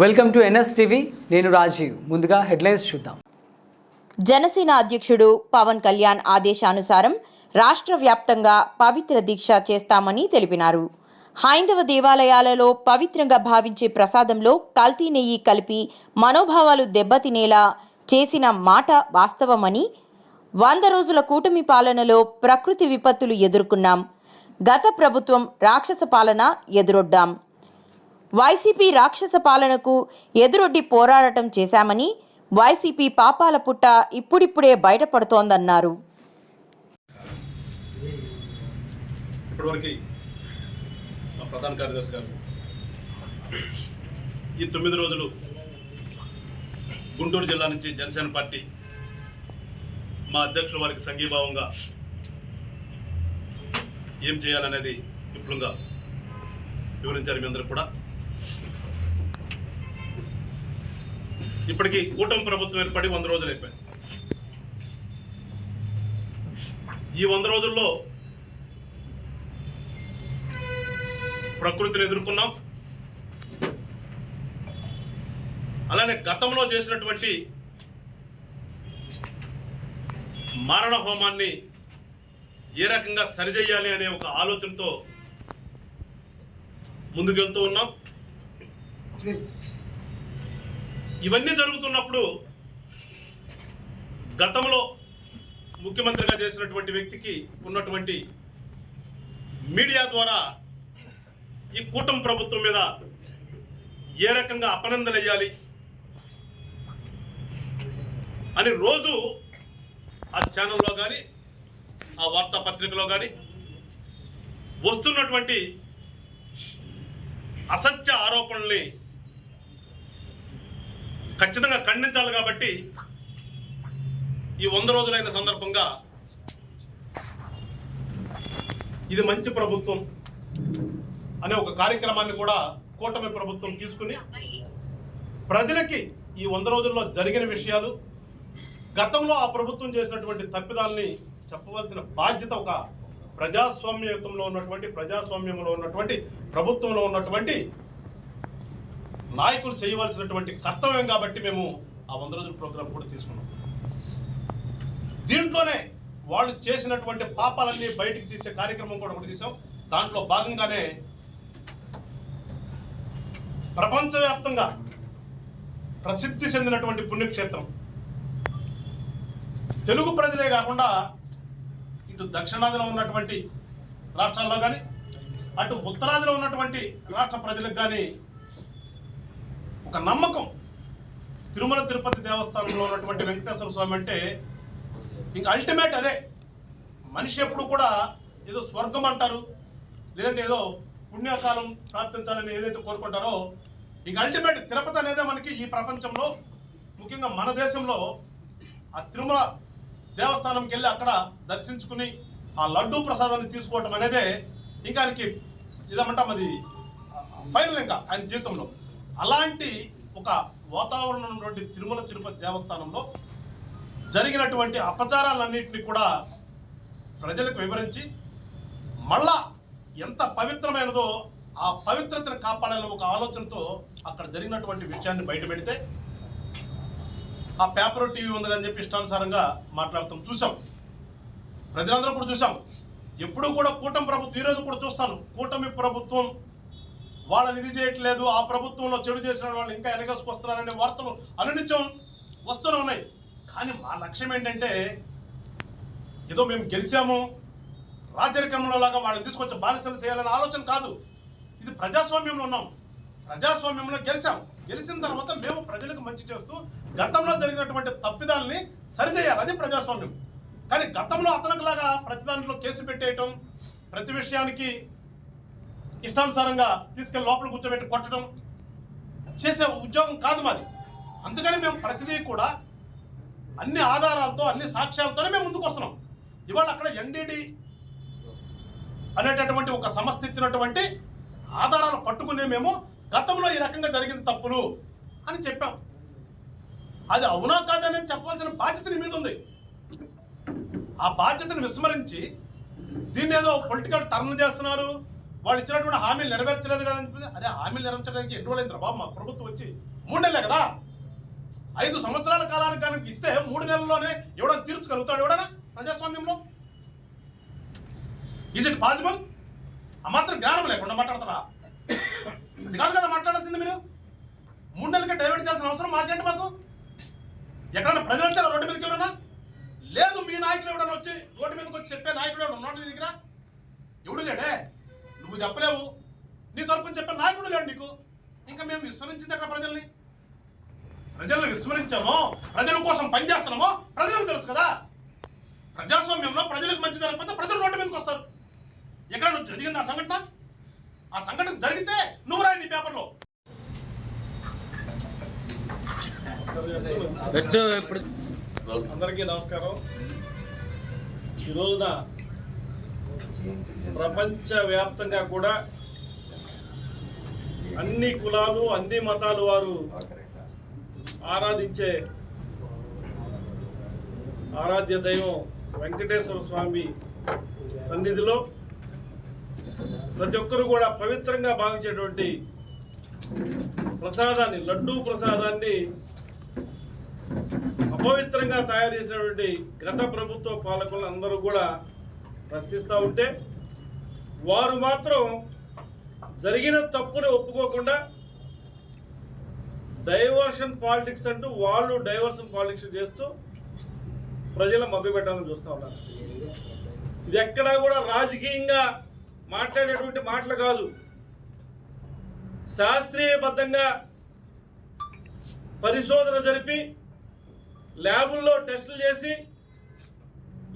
Welcome to NS TV. నేను రాజీవ్. ముందుగా headlines చూద్దాం. జనసేన అధ్యక్షుడు పవన్ కళ్యాణ్ ఆదేశానుసారం రాష్ట్ర వ్యాప్తంగా పవిత్ర దీక్ష చేస్తామని తెలిపినారు. హైందవ దేవాలయాలలో పవిత్రంగా భావించే ప్రసాదంలో కల్తీ నెయ్యి కలిపి మనోభావాలు దెబ్బతినేలా చేసిన మాట వాస్తవమని వంద రోజుల కూటమి పాలనలో ప్రకృతి విపత్తులు ఎదుర్కొన్నాం. గత ప్రభుత్వం రాక్షస పాలన ఎదురొడ్డాం. వైసీపీ రాక్షస పాలనకు ఎదురొడ్డి పోరాడటం చేశామని వైసీపీ పాపాల పుట్ట ఇప్పుడిప్పుడే బయటపడుతోందన్నారు. ఇప్పటివరకు మా ప్రధాన కార్యదర్శి గారు ఈ తొమ్మిది రోజులు గుంటూరు జిల్లా నుంచి జనసేన పార్టీ మా అధ్యక్షుల వారికి సంఘీభావంగా ఏం చేయాలనేది విపులంగా వివరించారు మీ అందరూ కూడా. ఇప్పటికీ కూటమి ప్రభుత్వం ఏర్పడి వంద రోజులు అయిపోయాయి ఈ వంద రోజుల్లో ప్రకృతిని ఎదుర్కొన్నాం. అలానే గతంలో చేసినటువంటి మారణ హోమాన్ని ఏ రకంగా సరిచేయాలి అనే ఒక ఆలోచనతో ముందుకెళ్తూ ఉన్నాం. ఇవన్నీ జరుగుతున్నప్పుడు గతంలో ముఖ్యమంత్రిగా చేసినటువంటి వ్యక్తికి ఉన్నటువంటి మీడియా ద్వారా ఈ కూటమి ప్రభుత్వం మీద ఏ రకంగా అపనందన వేయాలి అని రోజు ఆ ఛానల్లో కానీ ఆ వార్తాపత్రికలో కానీ వస్తున్నటువంటి అసత్య ఆరోపణల్ని ఖచ్చితంగా ఖండించాలి కాబట్టి ఈ వంద రోజులైన సందర్భంగా ఇది మంచి ప్రభుత్వం అనే ఒక కార్యక్రమాన్ని కూడా కూటమి ప్రభుత్వం తీసుకుని ప్రజలకి ఈ వంద రోజుల్లో జరిగిన విషయాలు గతంలో ఆ ప్రభుత్వం చేసినటువంటి తప్పిదాల్ని చెప్పవలసిన బాధ్యత ఒక ప్రజాస్వామ్యయుతంలో ఉన్నటువంటి ప్రజాస్వామ్యంలో ఉన్నటువంటి ప్రభుత్వంలో ఉన్నటువంటి నాయకులు చేయవలసినటువంటి కర్తవ్యం కాబట్టి మేము ఆ వంద రోజుల ప్రోగ్రాం కూడా తీసుకున్నాం. దీంట్లోనే వాళ్ళు చేసినటువంటి పాపాలన్నీ బయటికి తీసే కార్యక్రమం కూడా ఒకటి తీసాం. దాంట్లో భాగంగానే ప్రపంచవ్యాప్తంగా ప్రసిద్ధి చెందినటువంటి పుణ్యక్షేత్రం. తెలుగు ప్రజలే కాకుండా ఇటు దక్షిణాదిలో ఉన్నటువంటి రాష్ట్రాల్లో కానీ అటు ఉత్తరాదిలో ఉన్నటువంటి రాష్ట్ర ప్రజలకు కానీ ఒక నమ్మకం. తిరుమల తిరుపతి దేవస్థానంలో ఉన్నటువంటి వెంకటేశ్వర స్వామి అంటే ఇంకా అల్టిమేట్ అదే. మనిషి ఎప్పుడు కూడా ఏదో స్వర్గం అంటారు లేదంటే ఏదో పుణ్యకాలం ప్రాప్తించాలని ఏదైతే కోరుకుంటారో ఇంక అల్టిమేట్ తిరుపతి అనేదే మనకి ఈ ప్రపంచంలో ముఖ్యంగా మన దేశంలో ఆ తిరుమల దేవస్థానంకి వెళ్ళి అక్కడ దర్శించుకుని ఆ లడ్డూ ప్రసాదాన్ని తీసుకోవటం అనేదే ఇంకా ఆయనకి ఇదేమంటాం అది ఫైనల్ ఇంకా ఆయన జీవితంలో. అలాంటి ఒక వాతావరణం ఉన్నటువంటి తిరుమల తిరుపతి దేవస్థానంలో జరిగినటువంటి అపచారాలన్నింటినీ కూడా ప్రజలకు వివరించి మళ్ళా ఎంత పవిత్రమైనదో ఆ పవిత్రతను కాపాడాలని ఒక ఆలోచనతో అక్కడ జరిగినటువంటి విషయాన్ని బయట పెడితే ఆ పేపర్ టీవీ ఉంది అని చెప్పి ఇష్టానుసారంగా మాట్లాడతాం. చూసాం ప్రజలందరూ కూడా చూసాం ఎప్పుడూ కూడా కూటమి ప్రభుత్వం ఈరోజు కూడా చూస్తాను. కూటమి ప్రభుత్వం వాళ్ళని ఇది చేయట్లేదు ఆ ప్రభుత్వంలో చెడు చేసిన వాళ్ళు ఇంకా వెనకేసుకొస్తున్నారనే వార్తలు అనునిత్యం వస్తూనే ఉన్నాయి. కానీ మా లక్ష్యం ఏంటంటే ఏదో మేము గెలిచాము రాజరికంలో లాగా వాళ్ళని తీసుకొచ్చి బానిసలు చేయాలనే ఆలోచన కాదు. ఇది ప్రజాస్వామ్యంలో ఉన్నాం. ప్రజాస్వామ్యంలో గెలిచాం. గెలిచిన తర్వాత మేము ప్రజలకు మంచి చేస్తూ గతంలో జరిగినటువంటి తప్పిదాలని సరిచేయాలి. అది ప్రజాస్వామ్యం. కానీ గతంలో అతనికి లాగా ప్రతి దాంట్లో కేసు పెట్టేయటం ప్రతి విషయానికి ఇష్టానుసారంగా తీసుకెళ్ళి లోపల కూర్చోబెట్టి కొట్టడం చేసే ఉద్యోగం కాదు మాది. అందుకని మేము ప్రతిదీ కూడా అన్ని ఆధారాలతో అన్ని సాక్ష్యాలతోనే మేము ముందుకు వస్తున్నాం. ఇవాళ అక్కడ ఎన్డీడీ అనేటటువంటి ఒక సంస్థ ఇచ్చినటువంటి ఆధారాలు పట్టుకునే మేము గతంలో ఈ రకంగా జరిగిన తప్పులు అని చెప్పాం. అది అవునా కాదనేది చెప్పవలసిన బాధ్యత నీ మీద ఉంది. ఆ బాధ్యతను విస్మరించి దీన్ని ఏదో పొలిటికల్ టర్న్ చేస్తున్నారు వాళ్ళు ఇచ్చినటువంటి హామీలు నెరవేర్చలేదు కదా అని అరే హామీలు నెరవేర్చడానికి ఎన్ని రోజులైంది బాబు? మా ప్రభుత్వం వచ్చి మూడు నెలలే కదా. ఐదు సంవత్సరాల కాలానికి కనుక ఇస్తే మూడు నెలల్లోనే ఎవడో తీర్చగలుగుతాడు ఎవడనా ప్రజాస్వామ్యంలో? ఈజ్ ఇట్ పాసిబుల్ ఆ మాత్రం జ్ఞానం లేకుండా మాట్లాడతారా? అది కాదు కదా మాట్లాడాల్సింది మీరు? మూడు నెలలకే డైవర్ట్ చేయాల్సిన అవసరం మాకేంటి మాకు? ఎక్కడన్నా ప్రజలు వచ్చారా రోడ్డు మీదకి ఎవరన్నా లేదు మీ నాయకుడు ఎవడన్నా వచ్చి రోడ్డు మీదకి వచ్చి చెప్పే నాయకుడు ఎవడు? ఉన్నాడు నీ దగ్గర? ఎవడు లేడే? నువ్వు చెప్పలేవు. నీ తరపున చెప్పే నాయకుడు లేడు నీకు. ఇంకా మేము విస్మరించింది అక్కడ ప్రజల్ని? ప్రజలను విస్మరించామో ప్రజల కోసం పనిచేస్తున్నామో ప్రజలకు తెలుసు కదా. ప్రజాస్వామ్యంలో ప్రజలకు మంచి జరగకపోతే ప్రజలు రోడ్డు మీదకి వస్తారు. ఎక్కడ నువ్వు జరిగింది ఆ సంఘటన? ఆ సంఘటన జరిగితే నువ్వు రాయి నీ పేపర్లో. అందరికీ నమస్కారం. ఈ ప్రపంచవ్యాప్తంగా ప్రపంచ వ్యాప్తంగా కూడా అన్ని కులాలు అన్ని మతాలు వారు ఆరాధించే ఆరాధ్య దైవం వెంకటేశ్వర స్వామి సన్నిధిలో ప్రతి ఒక్కరు కూడా పవిత్రంగా భావించేటువంటి ప్రసాదాన్ని లడ్డూ ప్రసాదాన్ని అపవిత్రంగా తయారు చేసినటువంటి గత ప్రభుత్వ పాలకులు అందరూ కూడా ప్రశ్నిస్తూ ఉంటే వారు మాత్రం జరిగిన తప్పుని ఒప్పుకోకుండా డైవర్షన్ పాలిటిక్స్ అంటూ వాళ్ళు డైవర్షన్ పాలిటిక్స్ చేస్తూ ప్రజల మభ్యపెట్టాలని చూస్తూ ఉన్నారు. ఇది ఎక్కడా కూడా రాజకీయంగా మాట్లాడేటువంటి మాటలు కాదు. శాస్త్రీయబద్ధంగా పరిశోధన జరిపి ల్యాబుల్లో టెస్టులు చేసి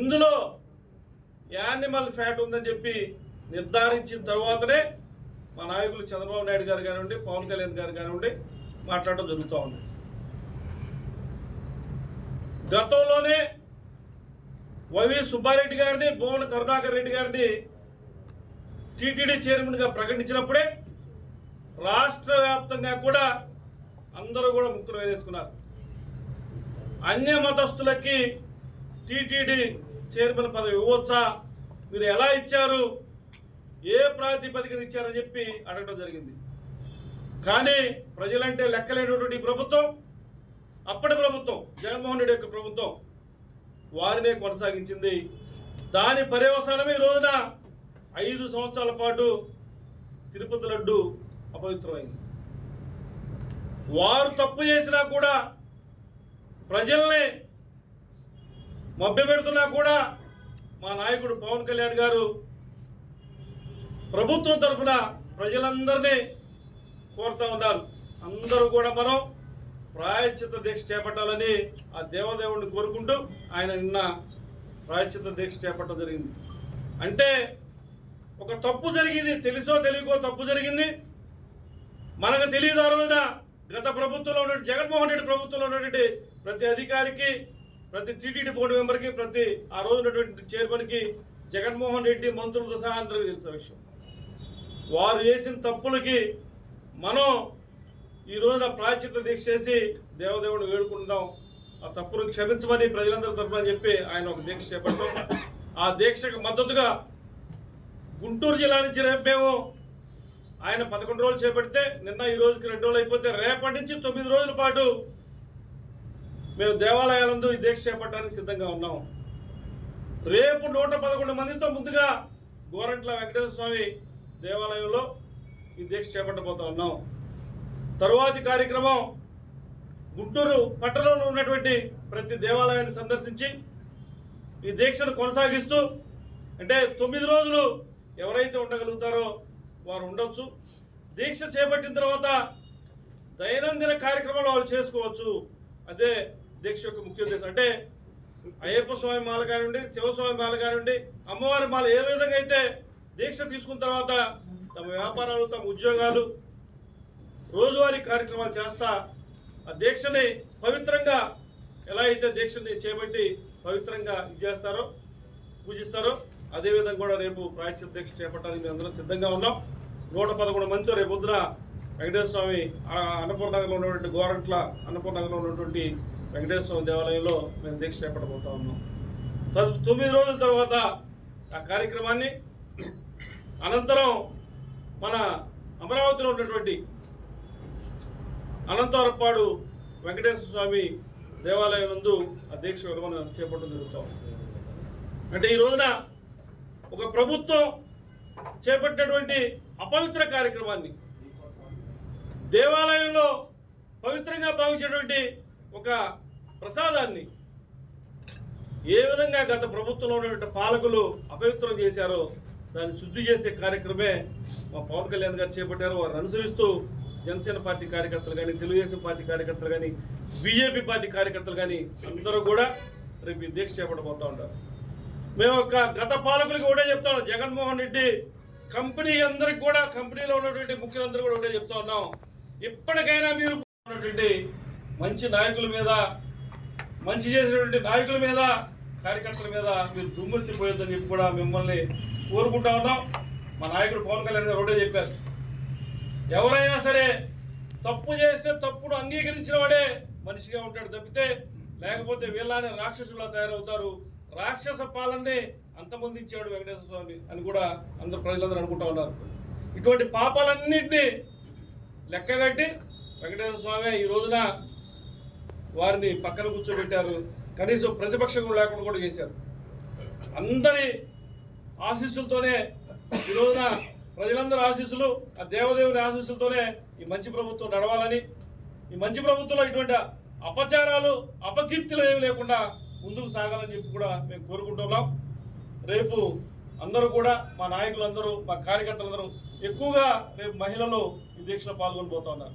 ఇందులో యానిమల్ ఫ్యాట్ ఉందని చెప్పి నిర్ధారించిన తర్వాతనే మా నాయకులు చంద్రబాబు నాయుడు గారు కానివ్వండి పవన్ కళ్యాణ్ గారు కానివ్వండి మాట్లాడడం జరుగుతూ ఉంది. గతంలోనే వైవి సుబ్బారెడ్డి గారిని భువన కరుణాకర్ రెడ్డి గారిని టీటీడీ చైర్మన్గా ప్రకటించినప్పుడే రాష్ట్ర వ్యాప్తంగా కూడా అందరూ కూడా ముక్కులు వేసుకున్నారు అన్య మతస్థులకి టీటీడీ చైర్మన్ పదవి ఇవ్వచ్చా మీరు ఎలా ఇచ్చారు? ఏ ప్రాతిపదికన ఇచ్చారని చెప్పి అడగడం జరిగింది. కానీ ప్రజలంటే లెక్కలేనటువంటి ఈ ప్రభుత్వం అప్పటి ప్రభుత్వం జగన్మోహన్ రెడ్డి యొక్క ప్రభుత్వం వారినే కొనసాగించింది. దాని పర్యవసానమే ఈ రోజున ఐదు సంవత్సరాల పాటు తిరుపతి లడ్డు అపవిత్రమైంది. వారు తప్పు చేసినా కూడా ప్రజల్ని మభ్యపెడుతున్నా కూడా మా నాయకుడు పవన్ కళ్యాణ్ గారు ప్రభుత్వం తరఫున ప్రజలందరినీ కోరుతా ఉన్నారు. అందరూ కూడా మనం ప్రాయచిత దీక్ష చేపట్టాలని ఆ దేవదేవుడిని కోరుకుంటూ ఆయన నిన్న ప్రాయచిత దీక్ష చేపట్టడం జరిగింది. అంటే ఒక తప్పు జరిగింది తెలుసో తెలియకో తప్పు జరిగింది. మనకు తెలియదు గత ప్రభుత్వంలో ఉన్నటువంటి జగన్మోహన్ రెడ్డి ప్రభుత్వంలో ఉన్నటువంటి ప్రతి అధికారికి ప్రతి టీటీడీ బోర్డు మెంబర్కి ప్రతి ఆ రోజు ఉన్నటువంటి చైర్మన్కి జగన్మోహన్ రెడ్డి మంత్రులతో సహా అందరికీ తెలిసిన విషయం. వారు చేసిన తప్పులకి మనం ఈ రోజున ప్రాచిత దీక్ష చేసి దేవదేవుడు వేడుకుందాం ఆ తప్పును క్షమించమని ప్రజలందరి తరఫున చెప్పి ఆయన ఒక దీక్ష చేపడతాం. ఆ దీక్షకు మద్దతుగా గుంటూరు జిల్లా నుంచి రేపు మేము ఆయన పదకొండు రోజులు చేపడితే నిన్న ఈ రోజుకి రెండు రోజులు అయిపోతే రేపటి నుంచి తొమ్మిది రోజుల పాటు మేము దేవాలయాలందు ఈ దీక్ష చేపట్టడానికి సిద్ధంగా ఉన్నాం. రేపు నూట పదకొండు మందితో ముందుగా గోరంట్ల వెంకటేశ్వర స్వామి దేవాలయంలో ఈ దీక్ష చేపట్టబోతా ఉన్నాం. తరువాతి కార్యక్రమం గుంటూరు పట్టణంలో ఉన్నటువంటి ప్రతి దేవాలయాన్ని సందర్శించి ఈ దీక్షను కొనసాగిస్తూ అంటే తొమ్మిది రోజులు ఎవరైతే ఉండగలుగుతారో వారు ఉండొచ్చు. దీక్ష చేపట్టిన తర్వాత దైనందిన కార్యక్రమాలు వాళ్ళు చేసుకోవచ్చు. అదే దీక్ష యొక్క ముఖ్య ఉద్దేశం. అంటే అయ్యప్ప స్వామి మాల కానివ్వండి శివస్వామి మాల కానివ్వండి అమ్మవారి మాల ఏ విధంగా అయితే దీక్ష తీసుకున్న తర్వాత తమ వ్యాపారాలు తమ ఉద్యోగాలు రోజువారీ కార్యక్రమాలు చేస్తా ఆ దీక్షని పవిత్రంగా ఎలా అయితే దీక్షని చేపట్టి పవిత్రంగా చేస్తారో పూజిస్తారో అదేవిధంగా కూడా రేపు ప్రాయశ్చిత దీక్ష చేపట్టడానికి మేము అందరం సిద్ధంగా ఉన్నాం. నూట పదకొండు మందితో రేపు పొద్దున వెంకటేశ్వర స్వామి ఆ నగర్లో ఉన్నటువంటి గోరంట్ల అన్నపూర్ణ నగర్లో ఉన్నటువంటి వెంకటేశ్వర దేవాలయంలో మేము దీక్ష చేపట్టబోతా ఉన్నాం. తదు తొమ్మిది రోజుల తర్వాత ఆ కార్యక్రమాన్ని అనంతరం మన అమరావతిలో ఉన్నటువంటి అనంతవరపాడు వెంకటేశ్వర స్వామి దేవాలయం నందు ఆ దీక్ష విరమణ చేపట్టడం జరుగుతాం అంటే ఈ రోజున ఒక ప్రభుత్వం చేపట్టినటువంటి అపవిత్ర కార్యక్రమాన్ని దేవాలయంలో పవిత్రంగా భావించేటువంటి ఒక ప్రసాదాన్ని ఏ విధంగా గత ప్రభుత్వంలో ఉన్నటువంటి పాలకులు అపవిత్రం చేశారో దాన్ని శుద్ధి చేసే కార్యక్రమే మా పవన్ కళ్యాణ్ గారు చేపట్టారు. వారిని అనుసరిస్తూ జనసేన పార్టీ కార్యకర్తలు కానీ తెలుగుదేశం పార్టీ కార్యకర్తలు కానీ బీజేపీ పార్టీ కార్యకర్తలు కానీ అందరూ కూడా రేపు ఈ దీక్ష చేపట్టబోతూ ఉంటారు. మేము ఒక గత పాలకులకి ఒకటే చెప్తాం జగన్మోహన్ రెడ్డి కంపెనీ అందరికి కూడా కంపెనీలో ఉన్నటువంటి ముఖ్యులందరూ కూడా ఒకటే చెప్తా ఉన్నాం. ఇప్పటికైనా మీరు ఉన్నటువంటి మంచి నాయకుల మీద మంచి చేసినటువంటి నాయకుల మీద కార్యకర్తల మీద మీరు దుమ్మెత్తిపోయొద్దని చెప్పి కూడా మిమ్మల్ని కోరుకుంటా ఉన్నాం. మా నాయకుడు పవన్ కళ్యాణ్ గారు ఒకటే చెప్పారు. ఎవరైనా సరే తప్పు చేస్తే తప్పును అంగీకరించిన వాడే మనిషిగా ఉంటాడు తప్పితే లేకపోతే వీళ్ళని రాక్షసులా తయారవుతారు. రాక్షస పాలనని అంతమొందించాడు వెంకటేశ్వర స్వామి అని కూడా అందరు ప్రజలందరూ అనుకుంటా ఉన్నారు. ఇటువంటి పాపాలన్నింటినీ లెక్కగట్టి వెంకటేశ్వర స్వామి ఈ రోజున వారిని పక్కన కూర్చోబెట్టారు. కనీసం ప్రతిపక్షం లేకుండా కూడా చేశారు. అందరి ఆశీస్సులతోనే ఈ రోజున ప్రజలందరి ఆశీస్సులు ఆ దేవదేవుని ఆశీస్సులతోనే ఈ మంచి ప్రభుత్వం నడవాలని ఈ మంచి ప్రభుత్వంలో ఇటువంటి అపచారాలు అపకీర్తులు ఏమి లేకుండా ముందుకు సాగాలని చెప్పి కూడా మేము కోరుకుంటున్నాం. రేపు అందరూ కూడా మా నాయకులందరూ మా కార్యకర్తలందరూ ఎక్కువగా రేపు మహిళలు ఈ దీక్షలో పాల్గొనిపోతున్నారు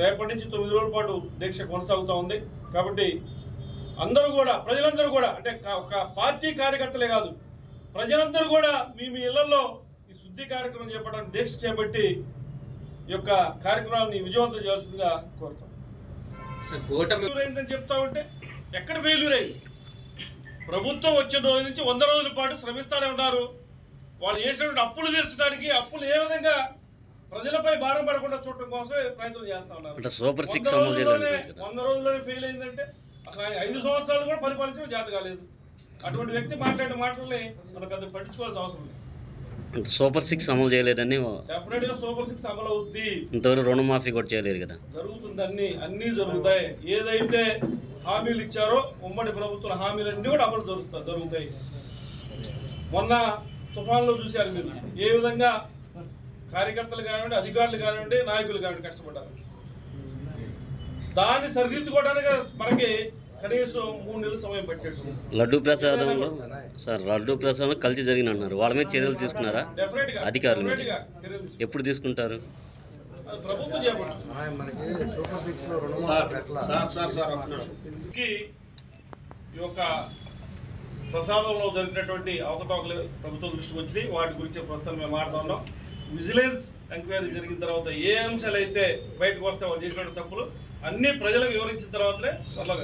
రేపటి నుంచి తొమ్మిది రోజుల పాటు దీక్ష కొనసాగుతూ ఉంది. కాబట్టి అందరూ కూడా ప్రజలందరూ కూడా అంటే ఒక పార్టీ కార్యకర్తలే కాదు ప్రజలందరూ కూడా మీ మీ ఇళ్ళలో ఈ శుద్ధి కార్యక్రమం చేపట్టడానికి దీక్ష చేపట్టి ఈ యొక్క కార్యక్రమాన్ని విజయవంతం చేయాల్సిందిగా కోరుతాం. ఫెయిల్యూర్ అయిందని చెప్తా ఉంటే ఎక్కడ ఫెయిల్యూర్ అయింది? ప్రభుత్వం వచ్చిన రోజు నుంచి వంద రోజుల పాటు శ్రమిస్తానే ఉన్నారు. వాళ్ళు చేసినటువంటి అప్పులు తీర్చడానికి అప్పులు ఏ విధంగా ప్రజలపై భారం పడకుండా చూడటం కోసమే ప్రయత్నం చేస్తా ఉన్నారు. అంటే సూపర్ సిక్స్ వంద అమలు రోజుల్లోనే- ఫెయిల్ అయిందంటే అసలు ఆయన ఐదు సంవత్సరాలు కూడా పరిపాలించడం చేత కాలేదు. అటువంటి వ్యక్తి మాట్లాడిన మాటల్ని మనం పెద్ద పట్టించుకోవాల్సిన అవసరం లేదు. సూపర్ సిక్స్ అమలు చేయలేదని సూపర్ సిక్స్ అమలు అవుద్ది. ఇంతవరకు రుణమాఫీ కూడా చేయలేదు కదా. జరుగుతుంది అన్ని అన్ని జరుగుతాయి. ఏదైతే హామీలు ఇచ్చారో ఉమ్మడి ప్రభుత్వ హామీలన్నీ కూడా అమలు జరుగుతాయి జరుగుతాయి. మొన్న తుఫాన్లో చూశారు మీరు. ఏ విధంగా కార్యకర్తలు కానివ్వండి అధికారులు కానివ్వండి నాయకులు కానివ్వండి కష్టపడ్డారు. దాన్ని సరిదిద్దుకోవడానికి మనకి కనీసం మూడు నెలల సమయం పట్టేట్టు లడ్డూ ప్రసాదంలో సార్ లడ్డూ ప్రసాదంలో కలిసి జరిగిన అన్నారు వాళ్ళ మీద చర్యలు తీసుకున్నారా? అధికారుల మీద. ఎప్పుడు తీసుకుంటారు? ఈ యొక్క ప్రసాదంలో జరిగినటువంటి అవకతవకలు ప్రభుత్వం దృష్టికి వచ్చినాయి. వాటి గురించి ప్రస్తుతం మేము మాట్లాడుతున్నాం. విజిలెన్స్ ఎంక్వైరీ జరిగిన తర్వాత ఏ అంశాలు అయితే బయటకు వస్తే వాళ్ళు చేసిన తప్పులు అన్ని ప్రజలకు వివరించిన తర్వాతనే త్వరలో